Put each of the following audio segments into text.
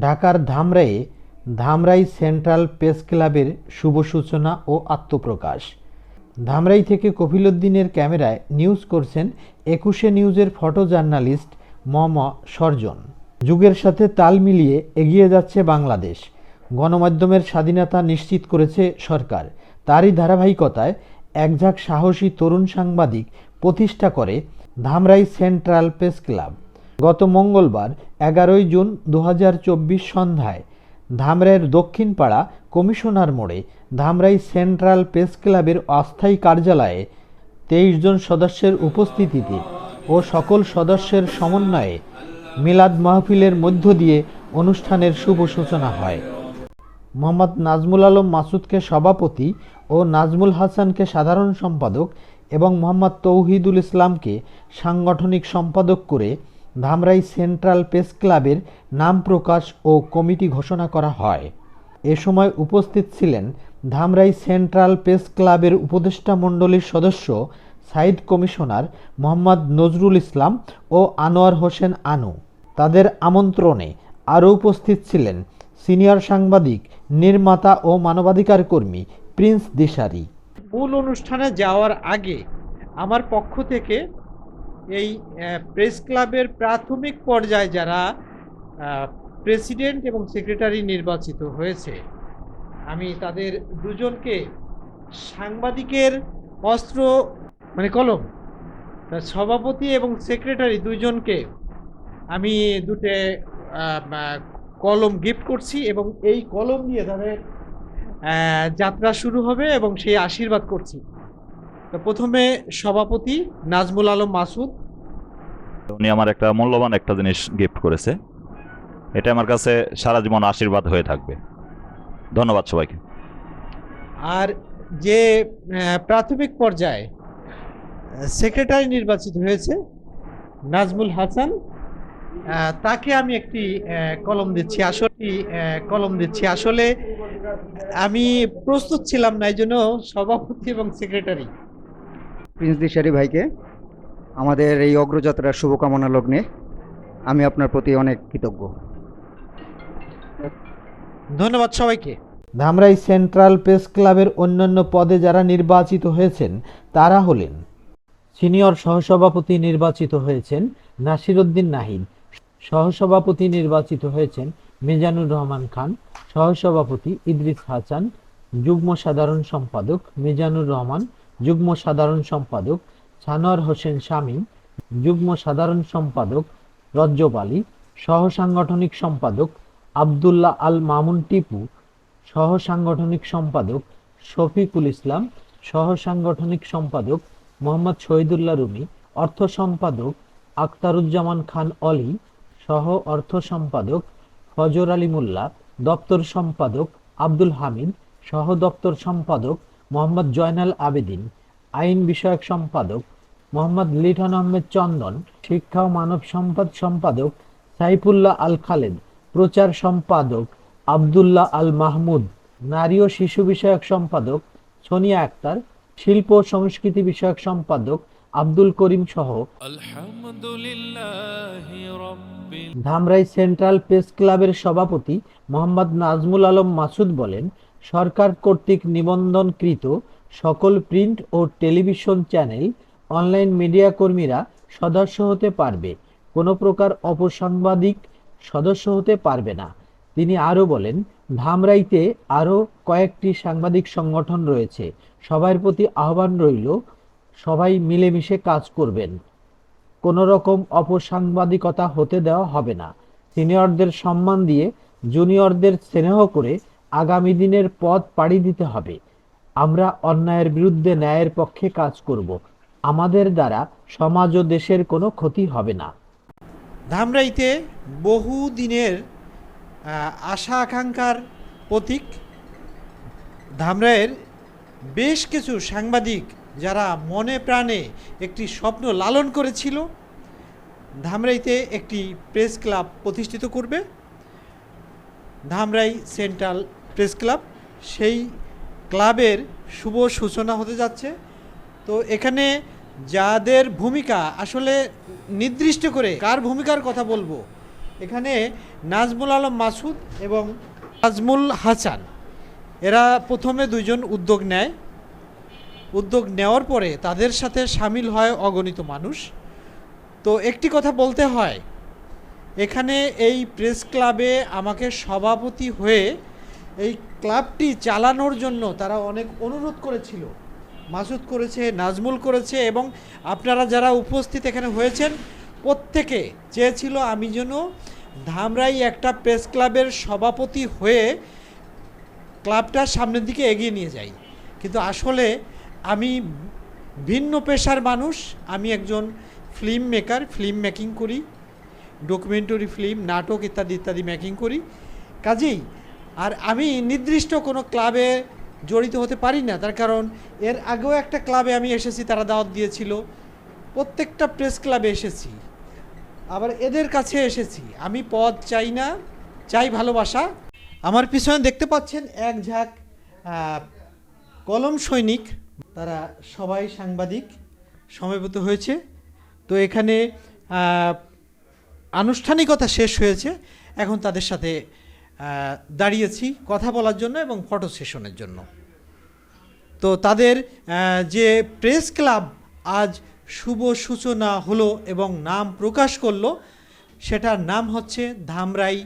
ঢাকার ধামরাইয়ে Dhamrai central press ক্লাবের শুভ সূচনা ও আত্মপ্রকাশ। ধামরাই থেকে কফিলুদ্দিনের ক্যামেরায় নিউজ করছেন একুশে নিউজের ফটো জার্নালিস্ট মম সর্জন। যুগের সাথে তাল মিলিয়ে এগিয়ে যাচ্ছে বাংলাদেশ। গণমাধ্যমের স্বাধীনতা নিশ্চিত করেছে সরকার। তারই ধারাবাহিকতায় একঝাঁক সাহসী তরুণ সাংবাদিক প্রতিষ্ঠা করে ধামরাই সেন্ট্রাল প্রেস ক্লাব। গত মঙ্গলবার এগারোই জুন দু হাজার চব্বিশ সন্ধ্যায় ধামরাইয়ের দক্ষিণ পাড়া কমিশনার মোড়ে ধামরাই সেন্ট্রাল প্রেস ক্লাবের অস্থায়ী কার্যালয়ে তেইশ জন সদস্যের উপস্থিতিতে ও সকল সদস্যের সমন্বয়ে মিলাদ মাহফিলের মধ্য দিয়ে অনুষ্ঠানের শুভ সূচনা হয়। মোহাম্মদ নাজমুল আলম মাসুদকে সভাপতি ও নাজমুল হাসানকে সাধারণ সম্পাদক এবং মোহাম্মদ তৌহিদুল ইসলামকে সাংগঠনিক সম্পাদক করে ধামরাই সেন্ট্রাল প্রেস ক্লাবের নাম প্রকাশ ও কমিটি ঘোষণা করা হয়। এ সময় উপস্থিত ছিলেন ধামরাই সেন্ট্রাল প্রেস ক্লাবের উপদেষ্টা মণ্ডলীর সদস্য সাইদ কমিশনার মোহাম্মদ নজরুল ইসলাম ও আনোয়ার হোসেন আনু। তাদের আমন্ত্রণে আরও উপস্থিত ছিলেন সিনিয়র সাংবাদিক, নির্মাতা ও মানবাধিকার কর্মী প্রিন্স দিশারি। মূল অনুষ্ঠানে যাওয়ার আগে আমার পক্ষ থেকে এই প্রেস ক্লাবের প্রাথমিক পর্যায়ে যারা প্রেসিডেন্ট এবং সেক্রেটারি নির্বাচিত হয়েছে, আমি তাদের দুজনকে সাংবাদিকের অস্ত্র মানে কলম সভাপতি এবং সেক্রেটারি দুজনকে আমি দুটো কলম গিফট করছি এবং এই কলম দিয়ে তাদের যাত্রা শুরু হবে এবং সেই আশীর্বাদ করছি। প্রথমে সভাপতি নাজমুল আলম মাসুদ। উনি আমার একটা মূল্যবান একটা জিনিস গিফট করেছে। এটা আমার কাছে সারা জীবন আশীর্বাদ হয়ে থাকবে। ধন্যবাদ সবাইকে। আর যে প্রাথমিক পর্যায়ে সেক্রেটারি নির্বাচিত হয়েছে নাজমুল হাসান তাকে আমি একটি কলম দিচ্ছি। আসলে কলম দিচ্ছি। আসলে আমি প্রস্তুত ছিলাম না এই জন্য সভাপতি এবং সেক্রেটারি প্রিন্স দিশারি ভাইকে আমাদের এই অগ্রযাত্রার শুভকামনা লগ্নে আমি আপনার প্রতি অনেক কৃতজ্ঞ। ধন্যবাদ সবাইকে। ধামরাই সেন্ট্রাল প্রেস ক্লাবের অন্যান্য পদে যারা নির্বাচিত হয়েছেন তারা হলেন সিনিয়র সহসভাপতি নির্বাচিত হয়েছেন নাসিরউদ্দিন নাহিদ সহসভাপতি নির্বাচিত হয়েছেন মিজানুর রহমান খান সহসভাপতি ইদ্রিস হাসান যুগ্ম সাধারণ সম্পাদক মিজানুর রহমান যুগ্ম সাধারণ সম্পাদক সানোয়ার হোসেন শামীম, যুগ্ম সাধারণ সম্পাদক রজ্জব আলী, সহ সাংগঠনিক সম্পাদক আবদুল্লাহ আল মামুন টিপু, সহ সাংগঠনিক সম্পাদক শফিকুল ইসলাম, সহ সাংগঠনিক সম্পাদক মোহাম্মদ শহীদুল্লাহ রুমি, অর্থ সম্পাদক আখতারুজ্জামান খান অলি, সহ অর্থ সম্পাদক ফজর আলী মোল্লা, দপ্তর সম্পাদক আব্দুল হামিদ, সহ দপ্তর সম্পাদক মোহাম্মদ জয়নাল আবেদিন আইন বিষয়ক সম্পাদক মোহাম্মদ লিটন আহমেদ চন্দন শিক্ষা ও মানব সম্পদ সম্পাদক সাইফুল্লাহ আল খালেদ প্রচার সম্পাদক আবদুল্লাহ আল মাহমুদ নারী ও শিশু বিষয়ক সম্পাদক সোনিয়া আক্তার শিল্প ও সংস্কৃতি বিষয়ক সম্পাদক আব্দুল করিম সহ ধামরাই সেন্ট্রাল প্রেস ক্লাবের সভাপতি মোহাম্মদ নাজমুল আলম মাসুদ বলেন সরকার কর্তৃক নিবন্ধনকৃত সকল প্রিন্ট ও টেলিভিশন চ্যানেল অনলাইন মিডিয়া কর্মীরা সদস্য হতে পারবে। কোনো প্রকার অপসাংবাদিক সদস্য হতে পারবে না। তিনি আরও বলেন, ধামরাইতে আরও কয়েকটি সাংবাদিক সংগঠন রয়েছে। সবার প্রতি আহ্বান রইল, সবাই মিলেমিশে কাজ করবেন। কোনো রকম অপসাংবাদিকতা হতে দেওয়া হবে না। সিনিয়রদের সম্মান দিয়ে জুনিয়রদের স্নেহ করে আগামী দিনের পথ পাড়ি দিতে হবে। আমরা অন্যায়ের বিরুদ্ধে ন্যায়ের পক্ষে কাজ করব। আমাদের দ্বারা সমাজ ও দেশের কোনো ক্ষতি হবে না। ধামরাইতে বহু দিনের আশা আকাঙ্ক্ষার প্রতীক। ধামরাইয়ের বেশ কিছু সাংবাদিক যারা মনে প্রাণে একটি স্বপ্ন লালন করেছিল, ধামরাইতে একটি প্রেস ক্লাব প্রতিষ্ঠিত করবে। ধামরাই সেন্ট্রাল প্রেস ক্লাব, সেই ক্লাবের শুভ সূচনা হতে যাচ্ছে। তো এখানে যাদের ভূমিকা আসলে নির্দিষ্ট করে কার ভূমিকার কথা বলব? এখানে নাজমুল আলম মাসুদ এবং নাজমুল হাসান। এরা প্রথমে দুইজন উদ্যোগ নেয়। উদ্যোগ নেওয়ার পরে তাদের সাথে সামিল হয় অগণিত মানুষ। তো একটি কথা বলতে হয়, এখানে এই প্রেস ক্লাবে আমাকে সভাপতি হয়ে এই ক্লাবটি চালানোর জন্য তারা অনেক অনুরোধ করেছিল। মাসুদ করেছে, নাজমুল করেছে এবং আপনারা যারা উপস্থিত এখানে হয়েছেন, প্রত্যেকে চেয়েছিল আমি যেন ধামরাই একটা প্রেস ক্লাবের সভাপতি হয়ে ক্লাবটা সামনের দিকে এগিয়ে নিয়ে যাই। কিন্তু আসলে আমি ভিন্ন পেশার মানুষ, আমি একজন ফিল্ম মেকার ফিল্ম মেকিং করি ডকুমেন্টারি ফিল্ম নাটক ইত্যাদি ইত্যাদি মেকিং করি। কাজেই আর আমি নির্দিষ্ট কোনো ক্লাবে জড়িত হতে পারি না, তার কারণ এর আগেও একটা ক্লাবে আমি এসেছি, তারা দাওয়াত দিয়েছিল। প্রত্যেকটা প্রেস ক্লাবে এসেছি। আবার এদের কাছে এসেছি। আমি পদ চাই না, চাই ভালোবাসা। আমার পিছনে দেখতে পাচ্ছেন এক ঝাঁক কলম সৈনিক। তারা সবাই সাংবাদিক, সমবেত হয়েছে। তো এখানে আনুষ্ঠানিকতা শেষ হয়েছে। এখন তাদের সাথে দাঁড়িয়েছি কথা বলার জন্য এবং ফটো সেশনের জন্য। তো তাদের যে প্রেস ক্লাব আজ শুভ সূচনা হলো এবং নাম প্রকাশ করল, সেটার নাম হচ্ছে ধামরাই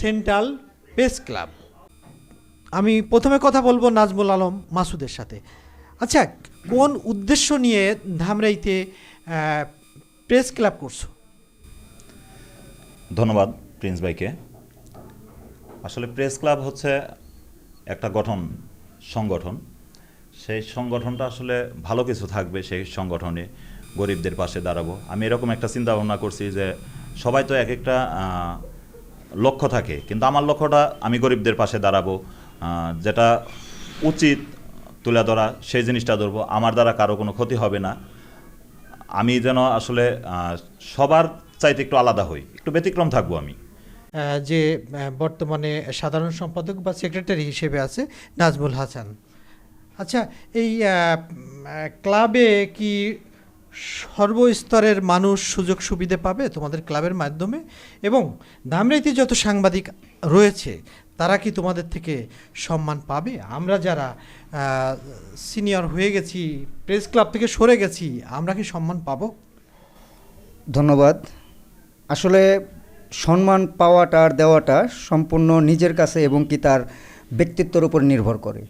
সেন্ট্রাল প্রেস ক্লাব আমি প্রথমে কথা বলব নাজমুল আলম মাসুদের সাথে। আচ্ছা কোন উদ্দেশ্য নিয়ে ধামরাইতে প্রেস ক্লাব করছ? ধন্যবাদ প্রিন্স ভাইকে। আসলে প্রেস ক্লাব হচ্ছে একটা গঠন, সংগঠন। সেই সংগঠনটা আসলে ভালো কিছু থাকবে সেই সংগঠনে গরিবদের পাশে দাঁড়াবো। আমি এরকম একটা চিন্তা ভাবনা করছি যে সবাই তো এক একটা লক্ষ্য থাকে, কিন্তু আমার লক্ষ্যটা আমি গরিবদের পাশে দাঁড়াবো যেটা উচিত তুলে ধরা, সেই জিনিসটা ধরবো। আমার দ্বারা কারও কোনো ক্ষতি হবে না। আমি যেন আসলে সবার চাইতে একটু আলাদা হই, একটু ব্যতিক্রম থাকব আমি। যে বর্তমানে সাধারণ সম্পাদক বা সেক্রেটারি হিসেবে আছে নাজমুল হাসান। আচ্ছা এই ক্লাবে কি সর্বস্তরের মানুষ সুযোগ সুবিধে পাবে তোমাদের ক্লাবের মাধ্যমে? এবং ধামরাইতে যত সাংবাদিক রয়েছে, তারা কি তোমাদের থেকে সম্মান পাবে? আমরা যারা সিনিয়র হয়ে গেছি, প্রেস ক্লাব থেকে সরে গেছি, আমরা কি সম্মান পাব? ধন্যবাদ। আসলে সম্মান পাওয়াটা আর দেওয়াটা সম্পূর্ণ নিজের কাছে এবং কি তার ব্যক্তিত্বের উপর নির্ভর করে।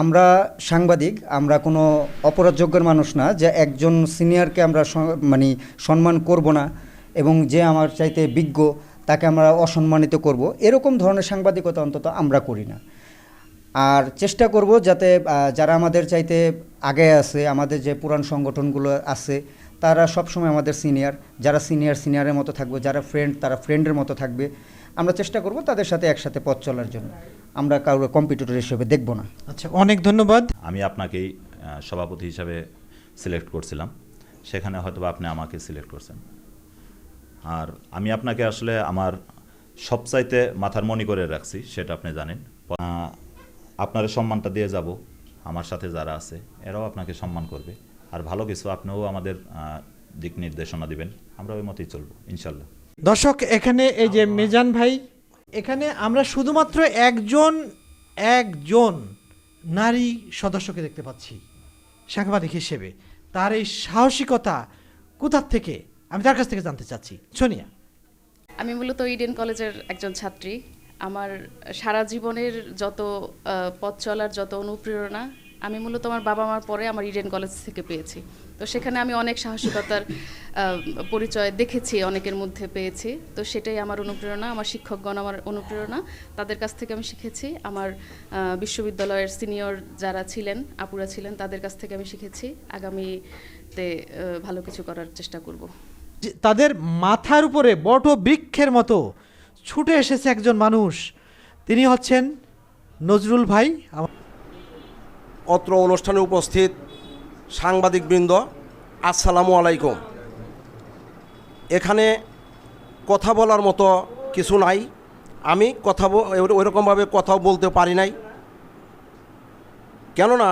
আমরা সাংবাদিক, আমরা কোনো অপরাধযোগ্যের মানুষ না যে একজন সিনিয়রকে আমরা মানে সম্মান করব না এবং যে আমার চাইতে বিজ্ঞ তাকে আমরা অসম্মানিত করব। এরকম ধরনের সাংবাদিকতা অন্তত আমরা করি না। আর চেষ্টা করব যাতে যারা আমাদের চাইতে আগে আছে, আমাদের যে পুরাণ সংগঠনগুলো আছে তারা সবসময় আমাদের সিনিয়র যারা সিনিয়র সিনিয়রের মতো থাকবে যারা ফ্রেন্ড তারা ফ্রেন্ডের মতো থাকবে। আমরা চেষ্টা করব তাদের সাথে একসাথে পথ চলার জন্য। আমরা কারোর কম্পিটিটর হিসেবে দেখব না। আচ্ছা অনেক ধন্যবাদ। আমি আপনাকেই সভাপতি হিসাবে সিলেক্ট করছিলাম। সেখানে হয়তো আপনি আমাকে সিলেক্ট করছেন। আর আমি আপনাকে আসলে আমার সবচাইতে মাথার মনি করে রাখছি সেটা আপনি জানেন। আপনার সম্মানটা দিয়ে যাব। আমার সাথে যারা আছে এরাও আপনাকে সম্মান করবে। আর ভালো কিছু আপনিও আমাদের দিক নির্দেশনা দিবেন। আমরা ওই মতেই চলবো ইনশাল্লাহ। দর্শক এখানে এই যে মেজান ভাই এখানে আমরা শুধুমাত্র একজন একজন নারী সদস্যকে দেখতে পাচ্ছি সাংবাদিক হিসেবে। তার এই সাহসিকতা কোথার থেকে? আমি তার কাছ থেকে জানতে চাচ্ছি। সোনিয়া। আমি মূলত ইডেন কলেজের একজন ছাত্রী। আমার সারা জীবনের যত পথ চলার যত অনুপ্রেরণা আমি মূলত আমার বাবা মার পরে আমার ইডেন কলেজ থেকে পেয়েছি। তো সেখানে আমি অনেক সাহসিকতার পরিচয় দেখেছি, অনেকের মধ্যে পেয়েছি। তো সেটাই আমার অনুপ্রেরণা, আমার শিক্ষকগণ আমার অনুপ্রেরণা। তাদের কাছ থেকে আমি শিখেছি। আমার বিশ্ববিদ্যালয়ের সিনিয়র যারা ছিলেন, আপুরা ছিলেন, তাদের কাছ থেকে আমি শিখেছি। আগামীতে ভালো কিছু করার চেষ্টা করব। তাদের মাথার উপরে বট বৃক্ষের মতো ছুটে এসেছে একজন মানুষ। তিনি হচ্ছেন নজরুল ভাই অত্র অনুষ্ঠানে উপস্থিত সাংবাদিকবৃন্দ, আসসালামু আলাইকুম। এখানে কথা বলার মতো কিছু নাই। আমি কথা ওইরকমভাবে কথাও বলতে পারি নাই। কেননা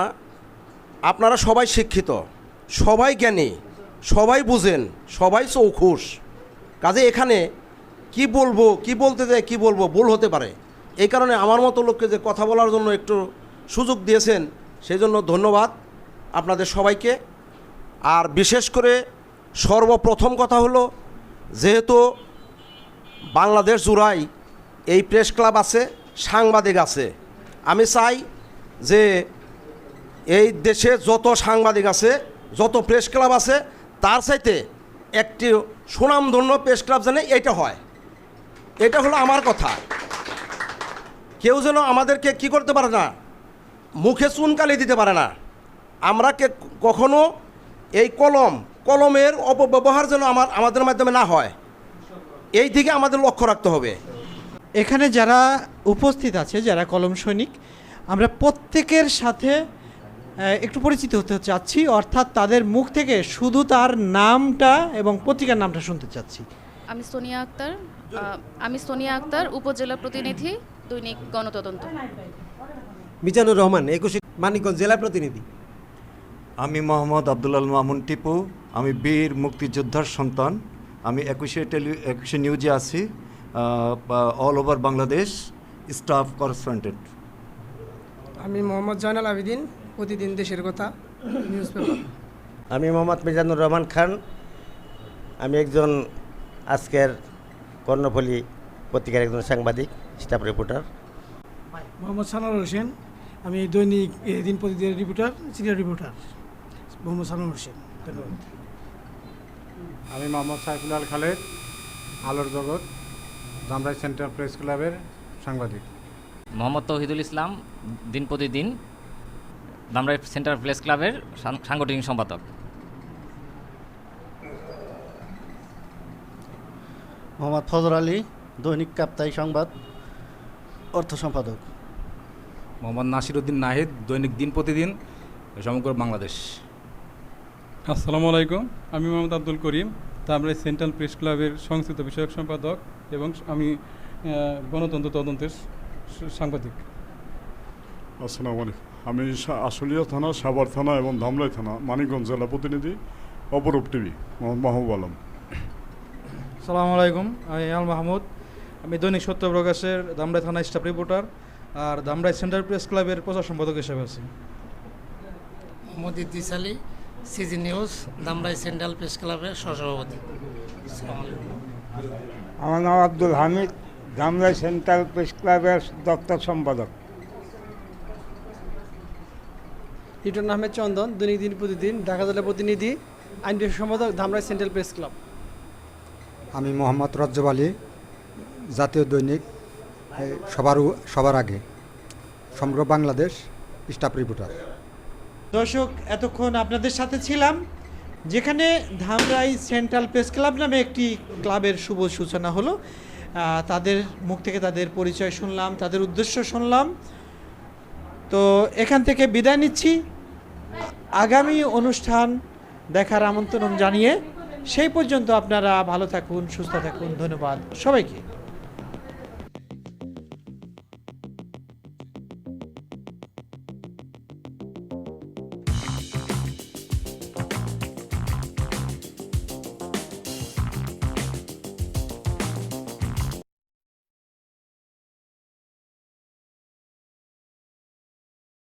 আপনারা সবাই শিক্ষিত, সবাই জ্ঞানী, সবাই বুঝেন, সবাই চৌখুস কাজে এখানে কি বলব, কি বলতে যাই কি বলব, ভুল হতে পারে। এই কারণে আমার মতো লোককে যে কথা বলার জন্য একটু সুযোগ দিয়েছেন সেই জন্য ধন্যবাদ আপনাদের সবাইকে। আর বিশেষ করে সর্বপ্রথম কথা হলো, যেহেতু বাংলাদেশ জুড়াই এই প্রেস ক্লাব আছে, সাংবাদিক আছে, আমি চাই যে এই দেশে যত সাংবাদিক আছে, যত প্রেস ক্লাব আছে, তার চাইতে একটি সুনামধন্য প্রেস ক্লাব জানে এটা হয়। এটা হলো আমার কথা। কেউ যেন আমাদেরকে কি করতে পারে না মুখে চুনকালি দিতে পারে না। আমরা কে কখনো এই কলম কলমের অপব্যবহার যেন আমার আমাদের মাধ্যমে না হয়। এই দিকে আমাদের লক্ষ্য রাখতে হবে। এখানে যারা উপস্থিত আছে যারা কলম সৈনিক আমরা প্রত্যেকের সাথে একটু পরিচিত হতে চাচ্ছি অর্থাৎ তাদের মুখ থেকে শুধু তার নামটা এবং পত্রিকার নামটা শুনতে চাচ্ছি। আমি সোনিয়া আক্তার আমি সোনিয়া আক্তার উপজেলা প্রতিনিধি দৈনিক গণতদন্ত। মিজানুর রহমান একুশে মানিকগঞ্জ জেলা প্রতিনিধি। আমি মোহাম্মদ আব্দুল মামুন টিপু আমি বীর মুক্তিযোদ্ধার সন্তান। আমি একুশে টেলি একুশে নিউজে আছি all over Bangladesh staff correspondent আমি মোহাম্মদ জয়নাল আবেদিন প্রতিদিন দেশের কথা নিউজ পেপার আমি মোহাম্মদ মিজানুর রহমান খান আমি একজন আজকের কর্ণফলী পত্রিকার একজন সাংবাদিক স্টাফ রিপোর্টার মোহাম্মদ সানোয়ার হোসেন আমি দৈনিক দিন প্রতিদিনের reporter senior reporter Mohammad Sanwar Hossain. ধন্যবাদ। আমি মোহাম্মদ সাইফুল আল খালেদ আলোর জগৎ ধামরাই সেন্ট্রাল প্রেস ক্লাবের সাংবাদিক। মোহাম্মদ তৌহিদুল ইসলাম দিন প্রতিদিন ধামরাই সেন্ট্রাল প্রেস ক্লাবের সাংগঠনিক সম্পাদক। মোহাম্মদ ফজর আলী দৈনিক কাপ্তাই সংবাদ অর্থ সম্পাদক। মোহাম্মদ নাসির উদ্দিন নাহিদ দৈনিক দিন প্রতিদিন সমগ্র বাংলাদেশ। আসসালামু আলাইকুম আমি মোহাম্মদ আব্দুল করিম তারপরে সেন্ট্রাল প্রেস ক্লাবের সংস্কৃত বিষয়ক সম্পাদক এবং আমি গণতন্ত্র তদন্তের সাংবাদিক। আসসালামু আলাইকুম। আমি আশুলিয়া থানা সাভার থানা এবং ধামরাই থানা মানিকগঞ্জ জেলা প্রতিনিধি অপরূপ টিভি মোহাম্মদ মাহবুব আলম। সালামু আলাইকুম আমি আল মাহমুদ আমি দৈনিক সত্য প্রকাশের দামরাই থানা স্টাফ রিপোর্টার। আর দামরাই সেন্ট্রাল প্রেস ক্লাবের প্রচার সম্পাদক হিসেবে আছি। Mohammad Idris Ali CG news Dhamrai central press ক্লাবের সহসভাপতি। আমার নাম আব্দুল হামিদ ধামরাই সেন্ট্রাল প্রেস ক্লাবের দপ্তর সম্পাদক। লিটন আহমেদ চন্দন দৈনিক দিন প্রতিদিন ঢাকা জেলা প্রতিনিধি আইন সম্পাদক ধামরাই সেন্ট্রাল প্রেস ক্লাব। আমি মোহাম্মদ রজ্জব আলী জাতীয় দৈনিক সবার সবার আগে সমগ্র বাংলাদেশ স্টাফ রিপোর্টার দর্শক, এতক্ষণ আপনাদের সাথে ছিলাম, যেখানে ধামরাই সেন্ট্রাল প্রেস ক্লাব নামে একটি ক্লাবের শুভ সূচনা হলো। তাদের মুখ থেকে তাদের পরিচয় শুনলাম, তাদের উদ্দেশ্য শুনলাম। তো এখান থেকে বিদায় নিচ্ছি। আগামী অনুষ্ঠান দেখার আমন্ত্রণ জানিয়ে সেই পর্যন্ত আপনারা ভালো থাকুন, সুস্থ থাকুন, ধন্যবাদ সবাইকে।